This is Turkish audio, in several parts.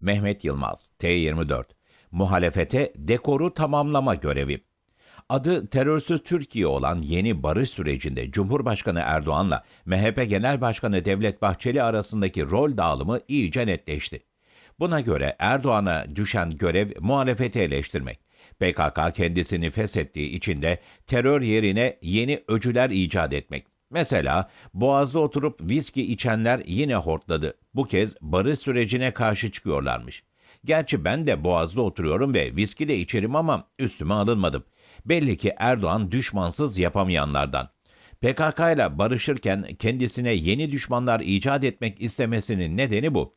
Mehmet Yılmaz, T24. Muhalefete dekoru tamamlama görevi. Adı terörsüz Türkiye olan yeni barış sürecinde Cumhurbaşkanı Erdoğan'la MHP Genel Başkanı Devlet Bahçeli arasındaki rol dağılımı iyice netleşti. Buna göre Erdoğan'a düşen görev muhalefeti eleştirmek. PKK kendisini feshettiği için de terör yerine yeni öcüler icat etmek. Mesela Boğaz'da oturup viski içenler yine hortladı. Bu kez barış sürecine karşı çıkıyorlarmış. Gerçi ben de Boğaz'da oturuyorum ve viski de içerim ama üstüme alınmadım. Belli ki Erdoğan düşmansız yapamayanlardan. PKK ile barışırken kendisine yeni düşmanlar icat etmek istemesinin nedeni bu.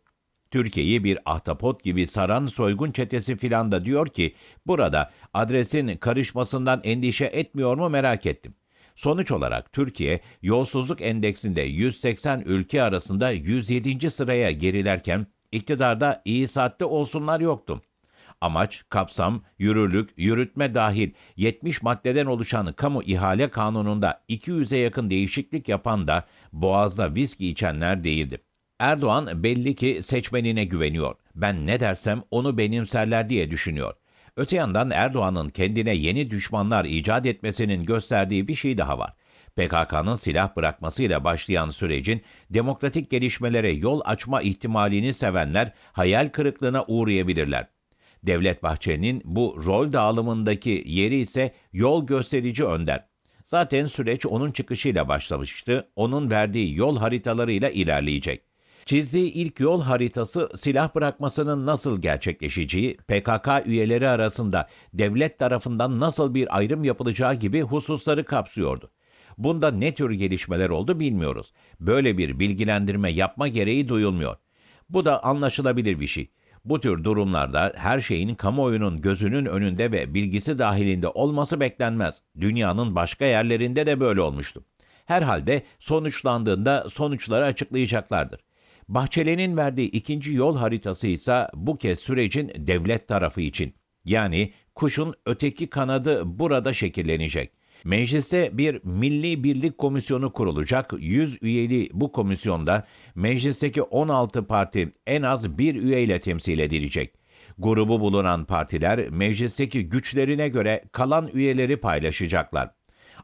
Türkiye'yi bir ahtapot gibi saran soygun çetesi filan da diyor ki burada adresin karışmasından endişe etmiyor mu merak ettim. Sonuç olarak Türkiye yolsuzluk endeksinde 180 ülke arasında 107. sıraya gerilerken iktidarda iyi saatte olsunlar yoktu. Amaç, kapsam, yürürlük, yürütme dahil 70 maddeden oluşan kamu ihale kanununda 200'e yakın değişiklik yapan da boğazda viski içenler değildi. Erdoğan belli ki seçmenine güveniyor. Ben ne dersem onu benimserler diye düşünüyor. Öte yandan Erdoğan'ın kendine yeni düşmanlar icat etmesinin gösterdiği bir şey daha var. PKK'nın silah bırakmasıyla başlayan sürecin demokratik gelişmelere yol açma ihtimalini sevenler hayal kırıklığına uğrayabilirler. Devlet Bahçeli'nin bu rol dağılımındaki yeri ise yol gösterici önder. Zaten süreç onun çıkışıyla başlamıştı, onun verdiği yol haritalarıyla ilerleyecek. Çizdiği ilk yol haritası silah bırakmasının nasıl gerçekleşeceği, PKK üyeleri arasında devlet tarafından nasıl bir ayrım yapılacağı gibi hususları kapsıyordu. Bunda ne tür gelişmeler oldu bilmiyoruz. Böyle bir bilgilendirme yapma gereği duyulmuyor. Bu da anlaşılabilir bir şey. Bu tür durumlarda her şeyin kamuoyunun gözünün önünde ve bilgisi dahilinde olması beklenmez. Dünyanın başka yerlerinde de böyle olmuştu. Herhalde sonuçlandığında sonuçları açıklayacaklardır. Bahçeli'nin verdiği ikinci yol haritası ise bu kez sürecin devlet tarafı için. Yani kuşun öteki kanadı burada şekillenecek. Mecliste bir Milli Birlik Komisyonu kurulacak. 100 üyeli bu komisyonda meclisteki 16 parti en az bir üyeyle temsil edilecek. Grubu bulunan partiler meclisteki güçlerine göre kalan üyeleri paylaşacaklar.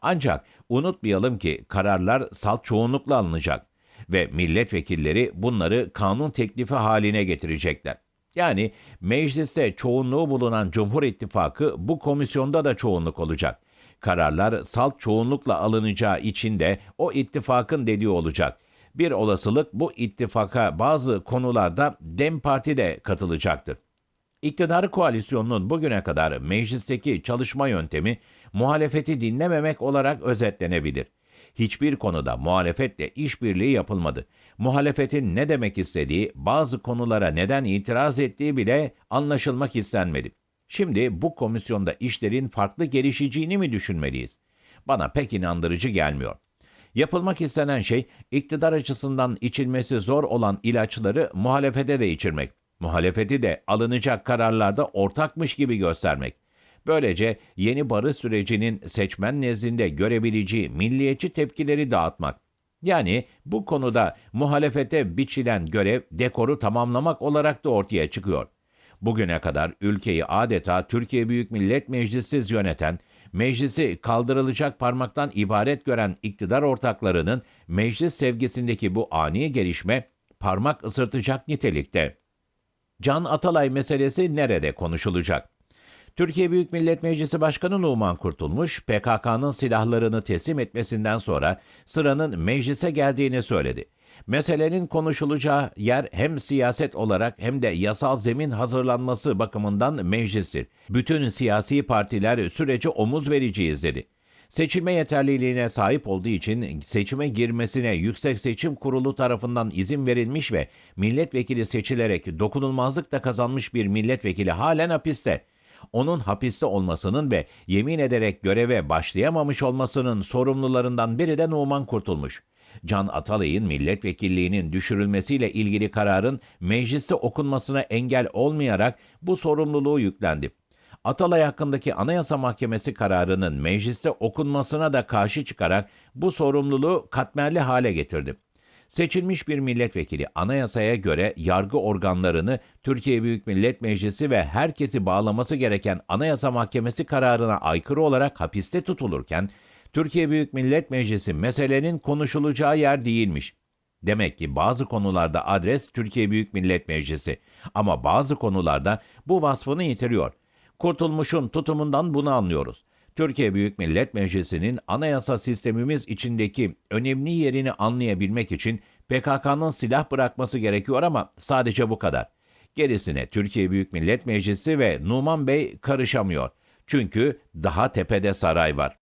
Ancak unutmayalım ki kararlar salt çoğunlukla alınacak ve milletvekilleri bunları kanun teklifi haline getirecekler. Yani mecliste çoğunluğu bulunan Cumhur İttifakı bu komisyonda da çoğunluk olacak. Kararlar salt çoğunlukla alınacağı için de o ittifakın dediği olacak. Bir olasılık bu ittifaka bazı konularda Dem Parti de katılacaktır. İktidar koalisyonunun bugüne kadar meclisteki çalışma yöntemi muhalefeti dinlememek olarak özetlenebilir. Hiçbir konuda muhalefetle işbirliği yapılmadı. Muhalefetin ne demek istediği, bazı konulara neden itiraz ettiği bile anlaşılmak istenmedi. Şimdi bu komisyonda işlerin farklı gelişeceğini mi düşünmeliyiz? Bana pek inandırıcı gelmiyor. Yapılmak istenen şey iktidar açısından içilmesi zor olan ilaçları muhalefete de içirmek. Muhalefeti de alınacak kararlarda ortakmış gibi göstermek. Böylece yeni barış sürecinin seçmen nezdinde görebileceği milliyetçi tepkileri dağıtmak. Yani bu konuda muhalefete biçilen görev dekoru tamamlamak olarak da ortaya çıkıyor. Bugüne kadar ülkeyi adeta Türkiye Büyük Millet Meclisi'z yöneten, meclisi kaldırılacak parmaktan ibaret gören iktidar ortaklarının meclis sevgisindeki bu ani gelişme parmak ısırtacak nitelikte. Can Atalay meselesi nerede konuşulacak? Türkiye Büyük Millet Meclisi Başkanı Numan Kurtulmuş, PKK'nın silahlarını teslim etmesinden sonra sıranın meclise geldiğini söyledi. Meselenin konuşulacağı yer hem siyaset olarak hem de yasal zemin hazırlanması bakımından meclistir. Bütün siyasi partiler sürece omuz vereceğiz dedi. Seçilme yeterliliğine sahip olduğu için seçime girmesine Yüksek Seçim Kurulu tarafından izin verilmiş ve milletvekili seçilerek dokunulmazlık da kazanmış bir milletvekili halen hapiste onun hapiste olmasının ve yemin ederek göreve başlayamamış olmasının sorumlularından biri de Numan Kurtulmuş. Can Atalay'ın milletvekilliğinin düşürülmesiyle ilgili kararın mecliste okunmasına engel olmayarak bu sorumluluğu yüklendi. Atalay hakkındaki Anayasa Mahkemesi kararının mecliste okunmasına da karşı çıkarak bu sorumluluğu katmerli hale getirdi. Seçilmiş bir milletvekili anayasaya göre yargı organlarını Türkiye Büyük Millet Meclisi ve herkesi bağlaması gereken Anayasa Mahkemesi kararına aykırı olarak hapiste tutulurken Türkiye Büyük Millet Meclisi meselenin konuşulacağı yer değilmiş. Demek ki bazı konularda adres Türkiye Büyük Millet Meclisi ama bazı konularda bu vasfını yitiriyor. Kurtulmuş'un tutumundan bunu anlıyoruz. Türkiye Büyük Millet Meclisi'nin anayasa sistemimiz içindeki önemli yerini anlayabilmek için PKK'nın silah bırakması gerekiyor ama sadece bu kadar. Gerisine Türkiye Büyük Millet Meclisi ve Numan Bey karışamıyor. Çünkü daha tepede saray var.